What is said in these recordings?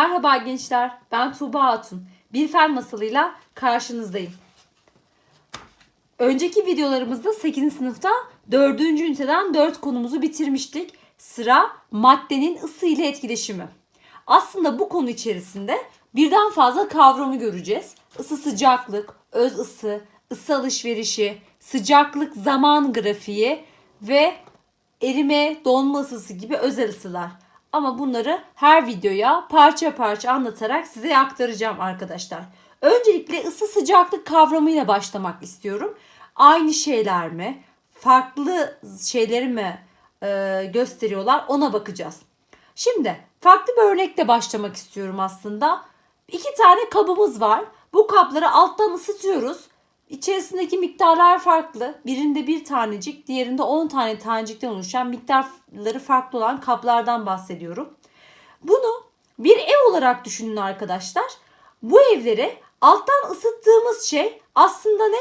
Merhaba gençler, ben Tuğba Hatun. Bir fen masalıyla karşınızdayım. Önceki videolarımızda 8. sınıfta 4. üniteden 4 konumuzu bitirmiştik. Sıra maddenin ısı ile etkileşimi. Aslında bu konu içerisinde birden fazla kavramı göreceğiz. Isı sıcaklık, öz ısı, ısı alışverişi, sıcaklık zaman grafiği ve erime, donma ısısı gibi özel ısılar. Ama bunları her videoya parça parça anlatarak size aktaracağım arkadaşlar. Öncelikle ısı sıcaklık kavramıyla başlamak istiyorum. Aynı şeyler mi? Farklı şeyleri mi e, gösteriyorlar? Ona bakacağız. Şimdi farklı bir örnekle başlamak istiyorum aslında. İki tane kabımız var. Bu kapları alttan ısıtıyoruz. İçerisindeki miktarlar farklı. Birinde bir tanecik, diğerinde 10 tane tanecikten oluşan miktarları farklı olan kaplardan bahsediyorum. Bunu bir ev olarak düşünün arkadaşlar. Bu evleri alttan ısıttığımız şey aslında ne?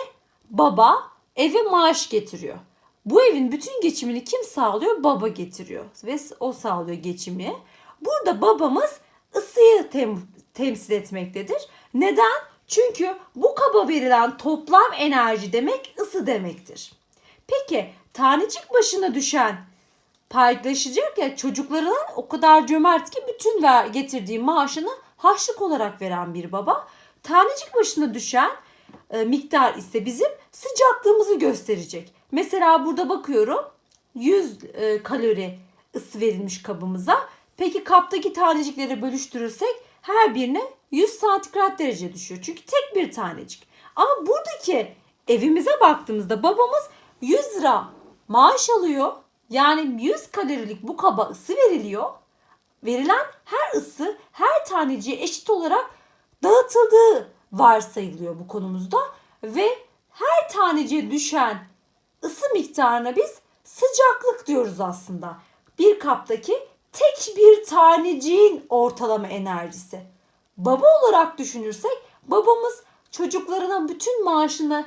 Baba eve maaş getiriyor. Bu evin bütün geçimini kim sağlıyor? Baba getiriyor ve o sağlıyor geçimi. Burada babamız ısıyı tem- temsil etmektedir. Neden? Çünkü bu kaba verilen toplam enerji demek ısı demektir. Peki tanecik başına düşen paylaşacak ya çocuklarına o kadar cömert ki bütün ver, getirdiği maaşını harçlık olarak veren bir baba. Tanecik başına düşen e, miktar ise bizim sıcaklığımızı gösterecek. Mesela burada bakıyorum 100 e, kalori ısı verilmiş kabımıza. Peki kaptaki tanecikleri bölüştürürsek her birine 100 santigrat derece düşüyor. Çünkü tek bir tanecik. Ama buradaki evimize baktığımızda babamız 100 lira maaş alıyor. Yani 100 kalorilik bu kaba ısı veriliyor. Verilen her ısı her taneciğe eşit olarak dağıtıldığı varsayılıyor bu konumuzda. Ve her taneciğe düşen ısı miktarına biz sıcaklık diyoruz aslında. Bir kaptaki tek bir taneciğin ortalama enerjisi. Baba olarak düşünürsek babamız çocuklarına bütün maaşını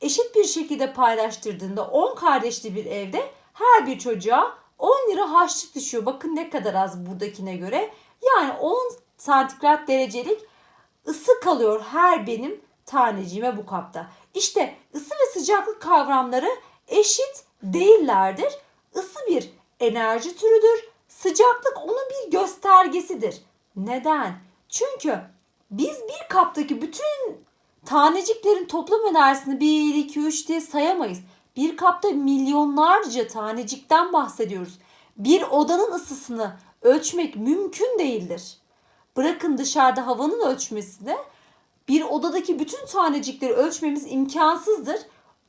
eşit bir şekilde paylaştırdığında 10 kardeşli bir evde her bir çocuğa 10 lira harçlık düşüyor. Bakın ne kadar az buradakine göre. Yani 10 santigrat derecelik ısı kalıyor her benim taneciğime bu kapta. İşte ısı ve sıcaklık kavramları eşit değillerdir. Isı bir enerji türüdür. Sıcaklık onun bir göstergesidir. Neden? Çünkü biz bir kaptaki bütün taneciklerin toplam enerjisini 1, 2, 3 diye sayamayız. Bir kapta milyonlarca tanecikten bahsediyoruz. Bir odanın ısısını ölçmek mümkün değildir. Bırakın dışarıda havanın ölçmesini bir odadaki bütün tanecikleri ölçmemiz imkansızdır.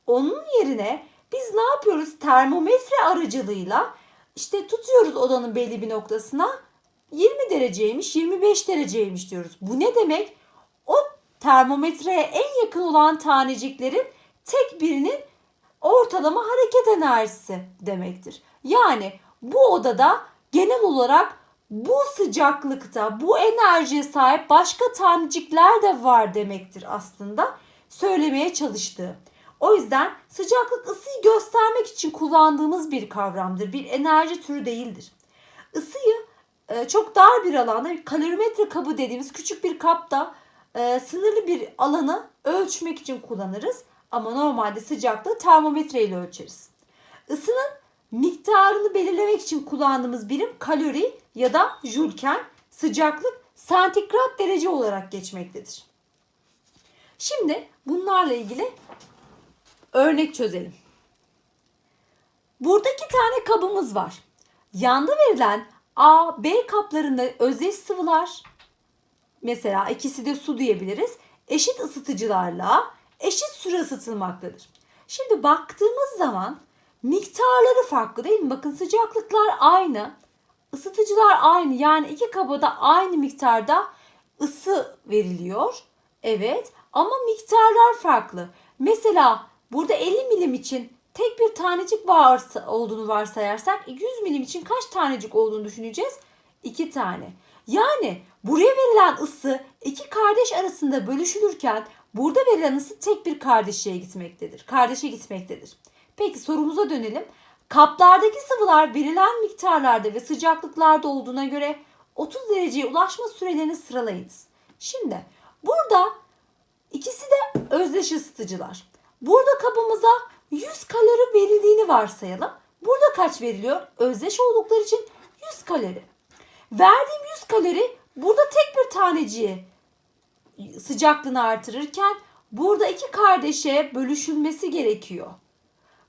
Onun yerine biz ne yapıyoruz? Termometre aracılığıyla işte tutuyoruz odanın belli bir noktasına 20 dereceymiş, 25 dereceymiş diyoruz. Bu ne demek? O termometreye en yakın olan taneciklerin tek birinin ortalama hareket enerjisi demektir. Yani bu odada genel olarak bu sıcaklıkta, bu enerjiye sahip başka tanecikler de var demektir aslında söylemeye çalıştığı. O yüzden sıcaklık ısıyı göstermek için kullandığımız bir kavramdır. Bir enerji türü değildir. Isıyı e, çok dar bir alanda bir kalorimetre kabı dediğimiz küçük bir kapta e, sınırlı bir alanı ölçmek için kullanırız. Ama normalde sıcaklığı termometre ile ölçeriz. Isının miktarını belirlemek için kullandığımız birim kalori ya da jülken, sıcaklık santigrat derece olarak geçmektedir. Şimdi bunlarla ilgili örnek çözelim. Burada iki tane kabımız var. Yanda verilen A, B kaplarında özdeş sıvılar, mesela ikisi de su diyebiliriz, eşit ısıtıcılarla eşit süre ısıtılmaktadır. Şimdi baktığımız zaman miktarları farklı değil mi? Bakın sıcaklıklar aynı, ısıtıcılar aynı. Yani iki kabada aynı miktarda ısı veriliyor. Evet ama miktarlar farklı. Mesela burada 50 milim için tek bir tanecik varsa, olduğunu varsayarsak 100 milim için kaç tanecik olduğunu düşüneceğiz? 2 tane. Yani buraya verilen ısı iki kardeş arasında bölüşülürken burada verilen ısı tek bir kardeşe gitmektedir. Kardeşe gitmektedir. Peki sorumuza dönelim. Kaplardaki sıvılar verilen miktarlarda ve sıcaklıklarda olduğuna göre 30 dereceye ulaşma sürelerini sıralayınız. Şimdi burada ikisi de özdeş ısıtıcılar. Burada kabımıza 100 kalori verildiğini varsayalım. Burada kaç veriliyor? Özdeş oldukları için 100 kalori. Verdiğim 100 kalori burada tek bir taneciği sıcaklığını artırırken burada iki kardeşe bölüşülmesi gerekiyor.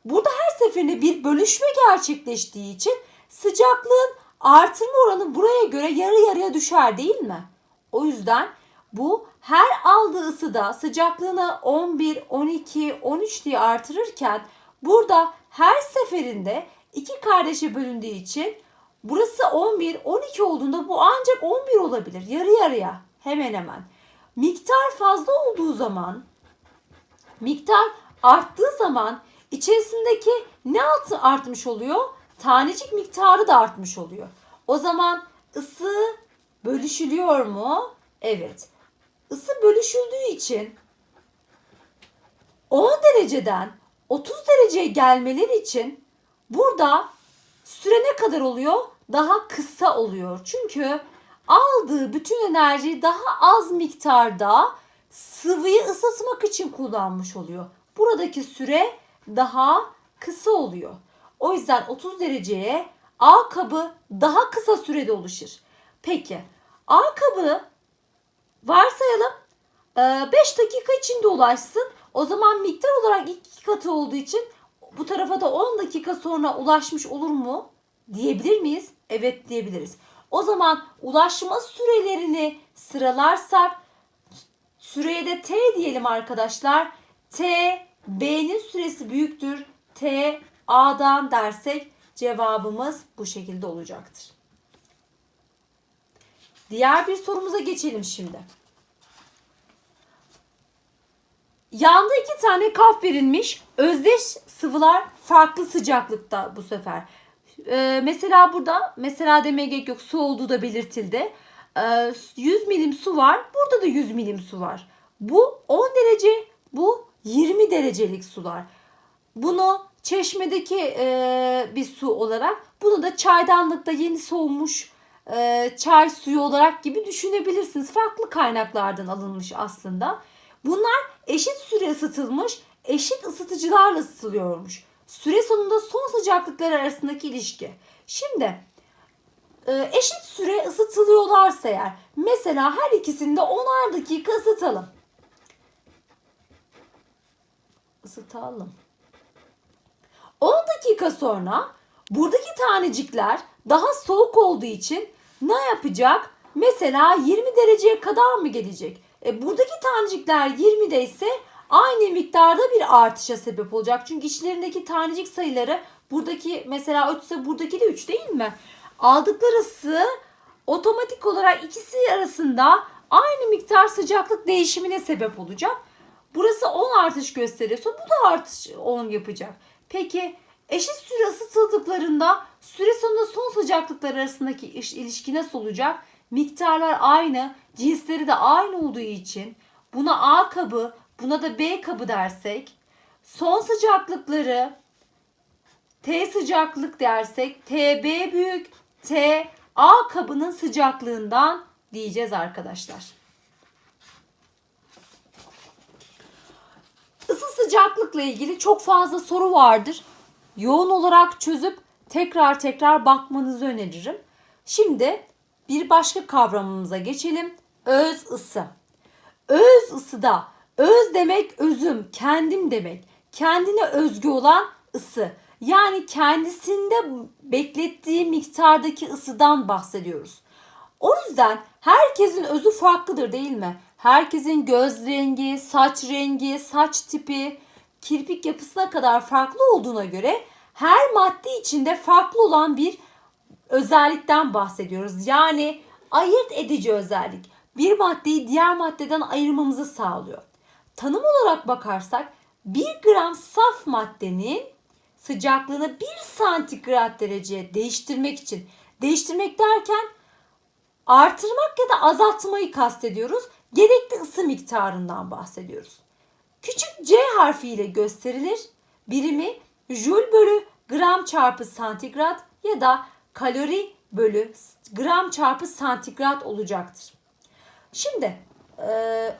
Burada her seferinde bir bölüşme gerçekleştiği için sıcaklığın artırma oranı buraya göre yarı yarıya düşer değil mi? O yüzden bu her aldığı ısıda sıcaklığını 11, 12, 13 diye artırırken burada her seferinde iki kardeşe bölündüğü için burası 11, 12 olduğunda bu ancak 11 olabilir. Yarı yarıya hemen hemen. Miktar fazla olduğu zaman miktar arttığı zaman içerisindeki ne artmış oluyor? Tanecik miktarı da artmış oluyor. O zaman ısı bölüşülüyor mu? Evet. Isı bölüşüldüğü için 10 dereceden 30 dereceye gelmeleri için burada süre ne kadar oluyor? Daha kısa oluyor. Çünkü aldığı bütün enerjiyi daha az miktarda sıvıyı ısıtmak için kullanmış oluyor. Buradaki süre daha kısa oluyor. O yüzden 30 dereceye A kabı daha kısa sürede oluşur. Peki A kabı varsayalım 5 dakika içinde ulaşsın. O zaman miktar olarak iki katı olduğu için bu tarafa da 10 dakika sonra ulaşmış olur mu? Diyebilir miyiz? Evet diyebiliriz. O zaman ulaşma sürelerini sıralarsak süreye de T diyelim arkadaşlar. T B'nin süresi büyüktür. T A'dan dersek cevabımız bu şekilde olacaktır. Diğer bir sorumuza geçelim şimdi. Yanda iki tane kap verilmiş. Özdeş sıvılar farklı sıcaklıkta bu sefer. Ee, mesela burada mesela demeye gerek yok su olduğu da belirtildi. Ee, 100 milim su var. Burada da 100 milim su var. Bu 10 derece, bu 20 derecelik sular. Bunu çeşmedeki e, bir su olarak, bunu da çaydanlıkta yeni soğumuş e, çay suyu olarak gibi düşünebilirsiniz. Farklı kaynaklardan alınmış aslında. Bunlar eşit süre ısıtılmış, eşit ısıtıcılarla ısıtılıyormuş. Süre sonunda son sıcaklıklar arasındaki ilişki. Şimdi e, eşit süre ısıtılıyorlarsa eğer mesela her ikisinde 10'ar dakika ısıtalım. Isıtalım. 10 dakika sonra buradaki tanecikler daha soğuk olduğu için ne yapacak? Mesela 20 dereceye kadar mı gelecek? E, buradaki tanecikler 20'de ise aynı miktarda bir artışa sebep olacak. Çünkü içlerindeki tanecik sayıları buradaki mesela 3 ise buradaki de 3 değil mi? Aldıkları ısı otomatik olarak ikisi arasında aynı miktar sıcaklık değişimine sebep olacak. Burası 10 artış gösteriyorsa bu da artış 10 yapacak. Peki eşit süre ısıtıldıklarında süre sonunda son sıcaklıklar arasındaki ilişki nasıl olacak? Miktarlar aynı, cinsleri de aynı olduğu için buna A kabı, buna da B kabı dersek son sıcaklıkları T sıcaklık dersek TB büyük, T A kabının sıcaklığından diyeceğiz arkadaşlar. Isı sıcaklıkla ilgili çok fazla soru vardır. Yoğun olarak çözüp tekrar tekrar bakmanızı öneririm. Şimdi bir başka kavramımıza geçelim. Öz ısı. Öz ısıda öz demek özüm, kendim demek. Kendine özgü olan ısı. Yani kendisinde beklettiği miktardaki ısıdan bahsediyoruz. O yüzden herkesin özü farklıdır değil mi? Herkesin göz rengi, saç rengi, saç tipi, kirpik yapısına kadar farklı olduğuna göre her madde içinde farklı olan bir özellikten bahsediyoruz. Yani ayırt edici özellik. Bir maddeyi diğer maddeden ayırmamızı sağlıyor. Tanım olarak bakarsak 1 gram saf maddenin sıcaklığını 1 santigrat dereceye değiştirmek için değiştirmek derken artırmak ya da azaltmayı kastediyoruz. Gerekli ısı miktarından bahsediyoruz. Küçük C harfi ile gösterilir. Birimi joule bölü gram çarpı santigrat ya da kalori bölü gram çarpı santigrat olacaktır. Şimdi e,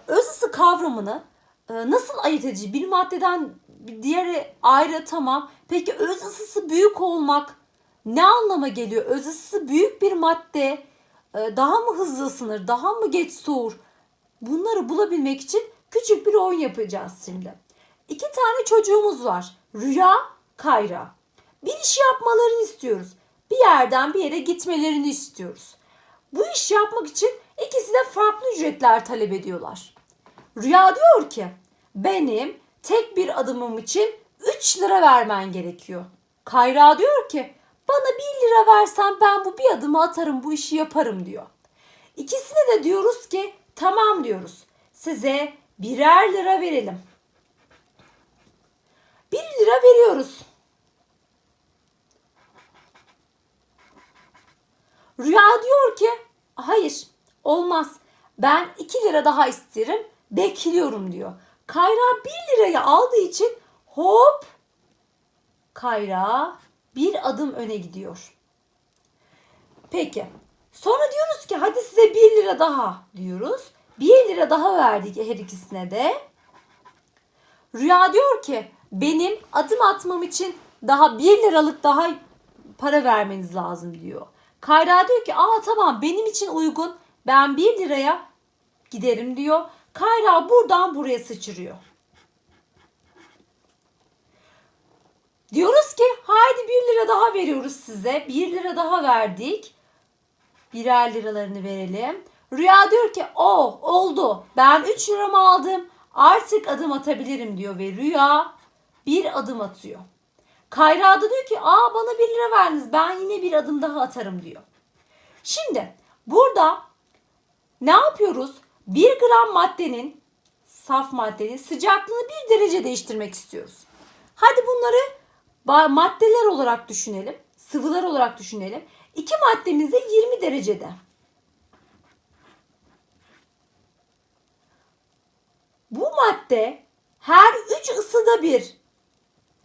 öz ısı kavramını e, nasıl ayırt edici? Bir maddeden bir diğeri ayrı tamam. Peki öz ısısı büyük olmak ne anlama geliyor? Öz ısısı büyük bir madde e, daha mı hızlı ısınır, daha mı geç soğur? Bunları bulabilmek için küçük bir oyun yapacağız şimdi. İki tane çocuğumuz var. Rüya, Kayra. Bir iş yapmalarını istiyoruz. Bir yerden bir yere gitmelerini istiyoruz. Bu iş yapmak için ikisi de farklı ücretler talep ediyorlar. Rüya diyor ki benim tek bir adımım için 3 lira vermen gerekiyor. Kayra diyor ki bana 1 lira versen ben bu bir adımı atarım bu işi yaparım diyor. İkisine de diyoruz ki tamam diyoruz. Size birer lira verelim. 1 lira veriyoruz. Rüya diyor ki hayır olmaz. Ben 2 lira daha isterim. Bekliyorum diyor. Kayra 1 lirayı aldığı için hop Kayra bir adım öne gidiyor. Peki. Sonra diyoruz ki hadi size 1 lira daha diyoruz. 1 lira daha verdik her ikisine de. Rüya diyor ki benim adım atmam için daha 1 liralık daha para vermeniz lazım diyor. Kayra diyor ki aa tamam benim için uygun ben 1 liraya giderim diyor. Kayra buradan buraya sıçrıyor. Diyoruz ki haydi 1 lira daha veriyoruz size. 1 lira daha verdik. Birer liralarını verelim. Rüya diyor ki o oldu ben 3 liramı aldım artık adım atabilirim diyor ve Rüya bir adım atıyor. Kayra da diyor ki aa bana 1 lira verdiniz ben yine bir adım daha atarım diyor. Şimdi burada ne yapıyoruz? 1 gram maddenin saf maddenin sıcaklığını 1 derece değiştirmek istiyoruz. Hadi bunları maddeler olarak düşünelim. Sıvılar olarak düşünelim. İki maddemiz de 20 derecede. Bu madde her 3 ısıda bir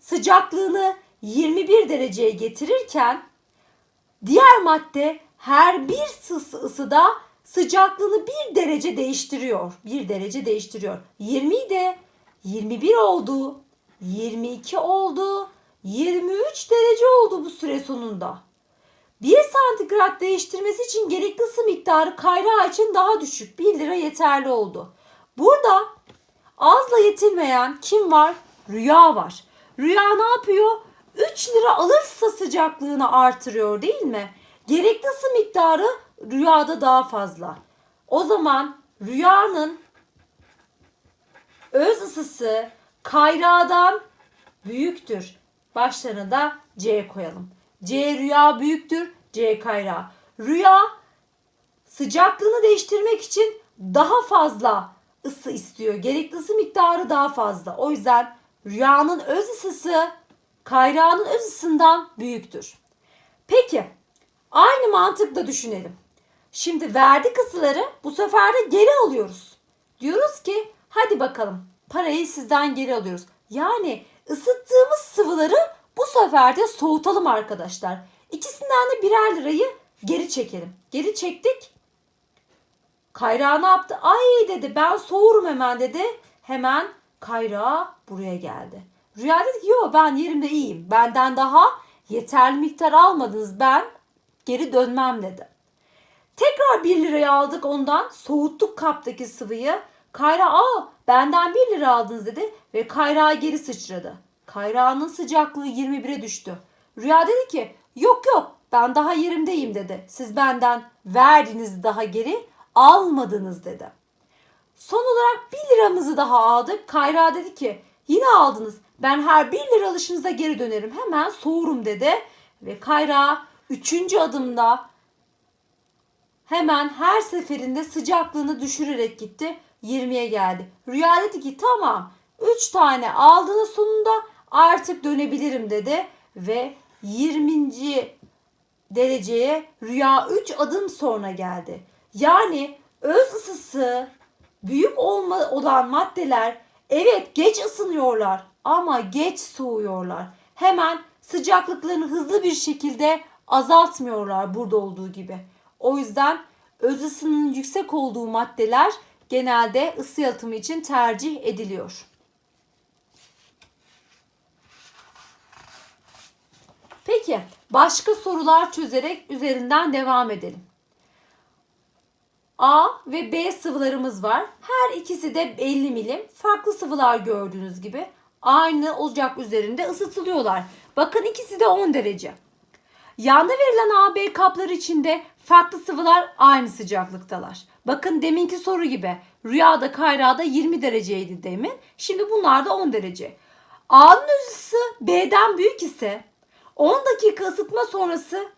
sıcaklığını 21 dereceye getirirken diğer madde her bir ısı- ısıda sıcaklığını 1 derece değiştiriyor. 1 derece değiştiriyor. 20 de 21 oldu. 22 oldu. 23 derece oldu bu süre sonunda. 1 santigrat değiştirmesi için gerekli ısı miktarı kayrağı için daha düşük. 1 lira yeterli oldu. Burada azla yetinmeyen kim var? Rüya var. Rüya ne yapıyor? 3 lira alırsa sıcaklığını artırıyor değil mi? Gerekli ısı miktarı rüyada daha fazla. O zaman rüyanın öz ısısı kayrağdan büyüktür. Başlarına da C koyalım. C rüya büyüktür, C kayrağı. Rüya sıcaklığını değiştirmek için daha fazla ısı istiyor. Gerekli ısı miktarı daha fazla. O yüzden rüyanın öz ısısı kayrağının öz ısısından büyüktür. Peki aynı mantıkla düşünelim. Şimdi verdik ısıları bu sefer de geri alıyoruz. Diyoruz ki hadi bakalım parayı sizden geri alıyoruz. Yani ısıttığımız sıvıları bu sefer de soğutalım arkadaşlar. İkisinden de birer lirayı geri çekelim. Geri çektik. Kayra ne yaptı? Ay dedi ben soğurum hemen dedi. Hemen Kayra buraya geldi. Rüya dedi ki yok ben yerimde iyiyim. Benden daha yeterli miktar almadınız ben geri dönmem dedi. Tekrar 1 liraya aldık ondan. Soğuttuk kaptaki sıvıyı. Kayra aa benden 1 lira aldınız dedi ve Kayra geri sıçradı. Kayra'nın sıcaklığı 21'e düştü. Rüya dedi ki yok yok ben daha yerimdeyim dedi. Siz benden verdiniz daha geri almadınız dedi. Son olarak 1 liramızı daha aldık. Kayra dedi ki yine aldınız. Ben her 1 lira alışınıza geri dönerim. Hemen soğurum dedi. Ve Kayra 3. adımda hemen her seferinde sıcaklığını düşürerek gitti. 20'ye geldi. Rüya dedi ki tamam 3 tane aldığınız sonunda artık dönebilirim dedi. Ve 20. dereceye Rüya 3 adım sonra geldi. Yani öz ısısı büyük olma, olan maddeler evet geç ısınıyorlar ama geç soğuyorlar. Hemen sıcaklıklarını hızlı bir şekilde azaltmıyorlar burada olduğu gibi. O yüzden öz ısının yüksek olduğu maddeler genelde ısı yalıtımı için tercih ediliyor. Peki başka sorular çözerek üzerinden devam edelim. A ve B sıvılarımız var. Her ikisi de 50 milim. Farklı sıvılar gördüğünüz gibi aynı ocak üzerinde ısıtılıyorlar. Bakın ikisi de 10 derece. Yanda verilen AB kapları içinde farklı sıvılar aynı sıcaklıktalar. Bakın deminki soru gibi rüyada kayrada 20 dereceydi demin. Şimdi bunlar da 10 derece. A'nın ısısı B'den büyük ise 10 dakika ısıtma sonrası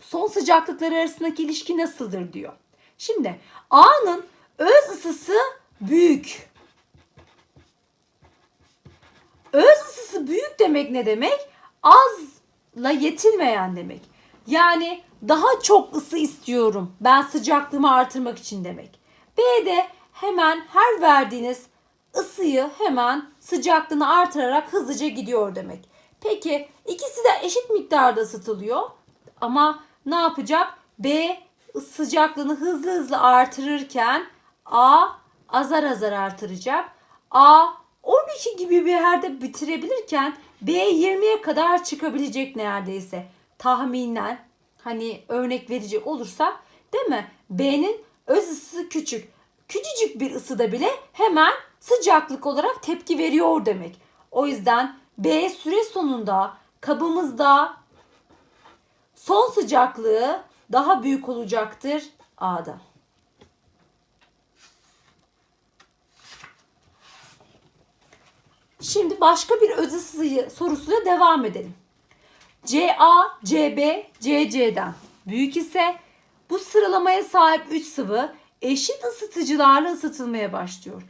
son sıcaklıklar arasındaki ilişki nasıldır diyor. Şimdi A'nın öz ısısı büyük. Öz ısısı büyük demek ne demek? Azla yetinmeyen demek. Yani daha çok ısı istiyorum. Ben sıcaklığımı artırmak için demek. B'de hemen her verdiğiniz ısıyı hemen sıcaklığını artırarak hızlıca gidiyor demek. Peki ikisi de eşit miktarda ısıtılıyor. Ama ne yapacak? B sıcaklığını hızlı hızlı artırırken A azar azar artıracak. A 12 gibi bir yerde bitirebilirken B 20'ye kadar çıkabilecek neredeyse. Tahminen hani örnek verecek olursak değil mi? B'nin öz ısısı küçük. Küçücük bir ısıda bile hemen sıcaklık olarak tepki veriyor demek. O yüzden B süre sonunda kabımızda son sıcaklığı daha büyük olacaktır A'da. Şimdi başka bir öz ısı sorusuyla devam edelim. CA, CB, CC'den büyük ise bu sıralamaya sahip 3 sıvı eşit ısıtıcılarla ısıtılmaya başlıyor.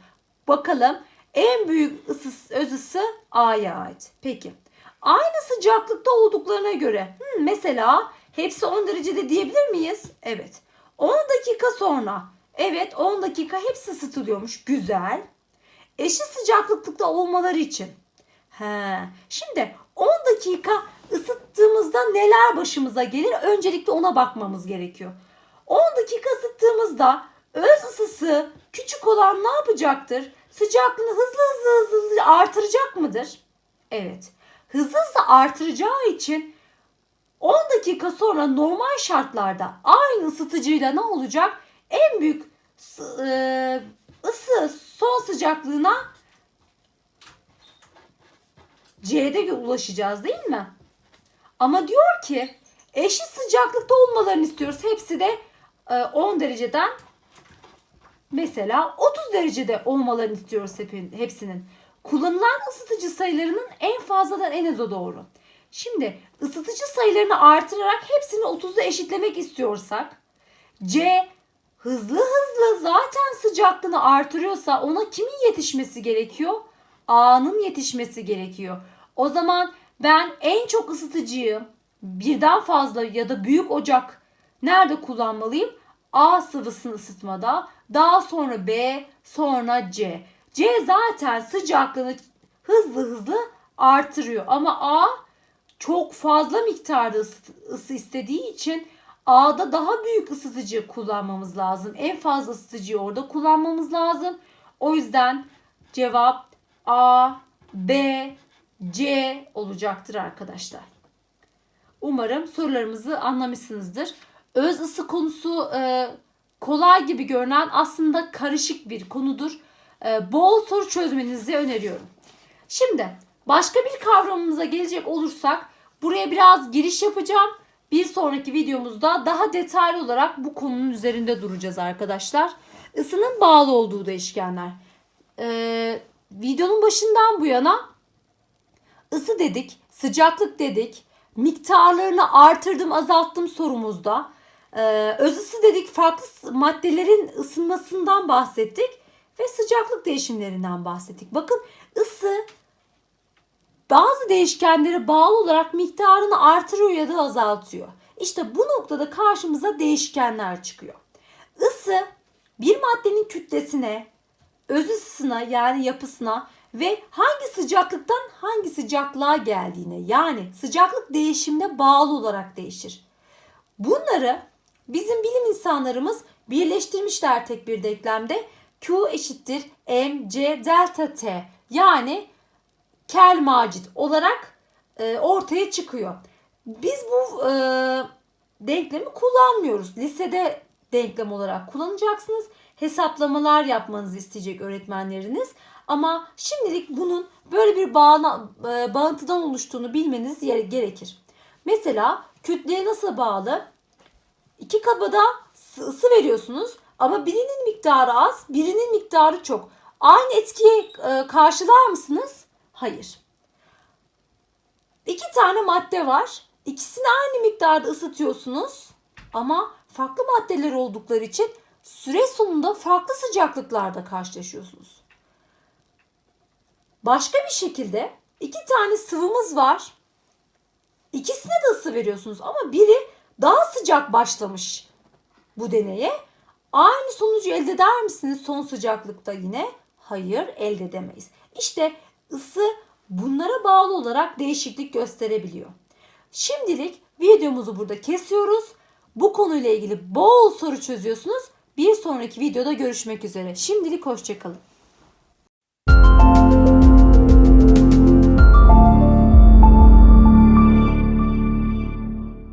Bakalım en büyük ısı, öz A'ya ait. Peki. Aynı sıcaklıkta olduklarına göre hmm, mesela hepsi 10 derecede diyebilir miyiz? Evet. 10 dakika sonra evet 10 dakika hepsi ısıtılıyormuş. Güzel. Eşit sıcaklıkta olmaları için. He. Şimdi 10 dakika ısıttığımızda neler başımıza gelir? Öncelikle ona bakmamız gerekiyor. 10 dakika ısıttığımızda öz ısısı küçük olan ne yapacaktır? Sıcaklığını hızlı hızlı hızlı artıracak mıdır? Evet. Hızlı hızlı artıracağı için 10 dakika sonra normal şartlarda aynı ısıtıcıyla ne olacak? En büyük e, ısı son sıcaklığına C'de ulaşacağız değil mi? Ama diyor ki eşit sıcaklıkta olmalarını istiyoruz. Hepsi de 10 dereceden mesela 30 derecede olmalarını istiyoruz hepsinin. Kullanılan ısıtıcı sayılarının en fazladan en aza doğru. Şimdi ısıtıcı sayılarını artırarak hepsini 30'a eşitlemek istiyorsak C hızlı hızlı zaten sıcaklığını artırıyorsa ona kimin yetişmesi gerekiyor? A'nın yetişmesi gerekiyor. O zaman ben en çok ısıtıcıyı birden fazla ya da büyük ocak nerede kullanmalıyım? A sıvısını ısıtmada, daha sonra B, sonra C. C zaten sıcaklığını hızlı hızlı artırıyor ama A çok fazla miktarda ısı istediği için A'da daha büyük ısıtıcı kullanmamız lazım. En fazla ısıtıcıyı orada kullanmamız lazım. O yüzden cevap A, B, C olacaktır arkadaşlar. Umarım sorularımızı anlamışsınızdır. Öz ısı konusu e, kolay gibi görünen aslında karışık bir konudur. E, bol soru çözmenizi öneriyorum. Şimdi başka bir kavramımıza gelecek olursak buraya biraz giriş yapacağım. Bir sonraki videomuzda daha detaylı olarak bu konunun üzerinde duracağız arkadaşlar. Isının bağlı olduğu değişkenler. Ee, videonun başından bu yana ısı dedik, sıcaklık dedik, miktarlarını artırdım azalttım sorumuzda. Ee, öz ısı dedik farklı maddelerin ısınmasından bahsettik ve sıcaklık değişimlerinden bahsettik. Bakın ısı bazı değişkenlere bağlı olarak miktarını artırıyor ya da azaltıyor. İşte bu noktada karşımıza değişkenler çıkıyor. Isı bir maddenin kütlesine, öz ısısına yani yapısına ve hangi sıcaklıktan hangi sıcaklığa geldiğine yani sıcaklık değişimine bağlı olarak değişir. Bunları bizim bilim insanlarımız birleştirmişler tek bir denklemde. Q eşittir mc delta t yani kel macit olarak e, ortaya çıkıyor. Biz bu e, denklemi kullanmıyoruz. Lisede denklem olarak kullanacaksınız. Hesaplamalar yapmanızı isteyecek öğretmenleriniz. Ama şimdilik bunun böyle bir bağla, e, bağıntıdan oluştuğunu bilmeniz gerekir. Mesela kütleye nasıl bağlı? İki kabada ısı veriyorsunuz ama birinin miktarı az, birinin miktarı çok. Aynı etkiye e, karşılar mısınız? Hayır. İki tane madde var. İkisini aynı miktarda ısıtıyorsunuz ama farklı maddeler oldukları için süre sonunda farklı sıcaklıklarda karşılaşıyorsunuz. Başka bir şekilde iki tane sıvımız var. İkisine de ısı veriyorsunuz ama biri daha sıcak başlamış bu deneye. Aynı sonucu elde eder misiniz son sıcaklıkta yine? Hayır elde edemeyiz. İşte ısı bunlara bağlı olarak değişiklik gösterebiliyor. Şimdilik videomuzu burada kesiyoruz. Bu konuyla ilgili bol soru çözüyorsunuz. Bir sonraki videoda görüşmek üzere. Şimdilik hoşçakalın.